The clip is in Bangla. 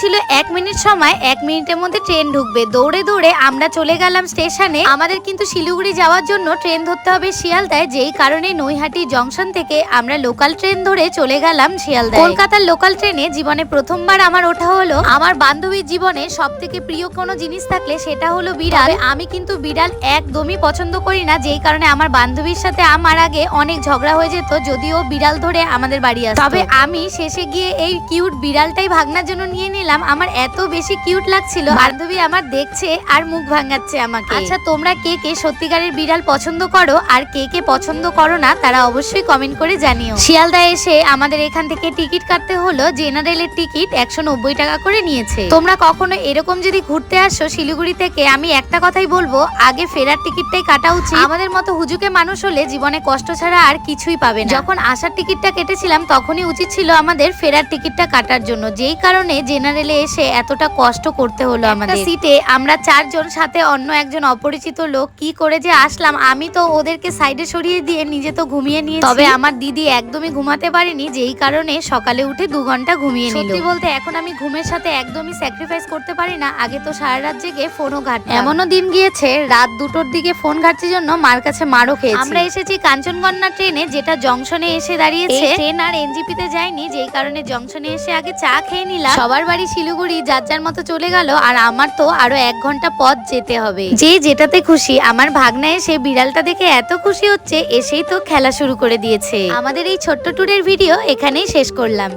ছিল এক মিনিট সময় এক মিনিটের মধ্যে ট্রেন ঢুকবে। দৌড়ে দৌড়ে আমরা চলে গেলাম স্টেশনে। আমাদের কিন্তু শিলিগুড়ি যাওয়ার জন্য ট্রেন ধরতে হবে শিয়ালদায়। যেই কারণে নৈহাটি জংশন থেকে আমরা লোকাল ট্রেন ধরে চলে গেলাম শিয়ালদায়। কলকাতার লোকাল ট্রেনে জীবনে প্রথমবার আমার ওঠা হলো। আমার বান্ধবীর জীবনে সব থেকে প্রিয় কোনো জিনিস থাকলে সেটা হলো বিড়াল। আমি কিন্তু বিড়াল একদমই পছন্দ করি না যেই কারণে আমার বান্ধবীর সাথে আমার আগে অনেক ঝগড়া হয়ে যেত যদিও বিড়াল ধরে আমাদের বাড়ি আসতো। তবে আমি শেষে গিয়ে এই কিউট বিড়ালটাই ভাগনার জন্য নিয়ে নিলাম। আমার এত বেশি কিউট লাগছিল বান্ধবী আমার দেখছে আর মুখ ভাঙাচ্ছে আমাকে। আচ্ছা তোমরা কে কে সত্যিকারের বিড়াল পছন্দ করো আর কে কে পছন্দ করো না তারা অবশ্যই কমেন্ট করে জানিও। শিয়ালদা এসে আমাদের এখান থেকে টিকিট কাটতে হলো জেনারেলের টিকিট একশো নব্বই টাকা করে নিয়েছে। তোমরা কখনো এরকম যদি ঘুরতে আসো শিলিগুড়ি থেকে আমি একটা কথাই বলব আগে ফেরার টিকিটটাই কাটা উচিত। আমাদের মতো হুজুকে মানুষ হলে জীবনে কষ্ট ছাড়া আর কিছুই পাবে না। যখন আসার টিকিটটা কেটেছিলাম তখনই উচিত ছিল আমাদের ফেরার টিকিটটা কাটার জন্য। যেই কারণে জেনারেলে এসে এতটা কষ্ট করতে হলো আমাদের। সিটে আমরা চারজন সাথে অন্য একজন অপরিচিত লোক কি করে যে আসলাম আমি তো ওদেরকে সাইডে সরিয়ে দিয়ে নিজে তো ঘুমিয়ে নিয়ে তবে আমার দিদি একদমই ঘুমাতে পারেনি যেই কারণে সকালে উঠে দু ঘণ্টা ঘুমিয়ে নিল। সত্যি বলতে এখন আমি ঘুমের সাথে একদমই স্যাক্রিফাইস করতে পারি না আগে তো সারা রাত জেগে ফোনও ঘাট এমনও দিন গিয়েছে রাত দুটোর দিকে ফোন ঘাটছির জন্য মার কাছে মারও খেয়েছি। আমরা এসেছি কাঞ্চনকন্যা ট্রেনে যেটা জংশনে এসে দাঁড়িয়েছে। ট্রেন আর এনজিপিতে যায়নি যেই কারণে জংশনে এসে আগে চা খেয়ে নিলাম। সবার বাড়ি শিলিগুড়ি যার যার মতো চলে গেল আর আমার তো আরও এক ঘণ্টা পথ যেতে হবে। যে যেটাতে খুশি, আমার ভাগনা এসে বিড়ালটা দেখে এত খুশি হচ্ছে, এসেই তো খেলা শুরু করে দিয়েছে। আমাদের এই ছোট্ট ট্যুরের ভিডিও এখানেই শেষ করলাম।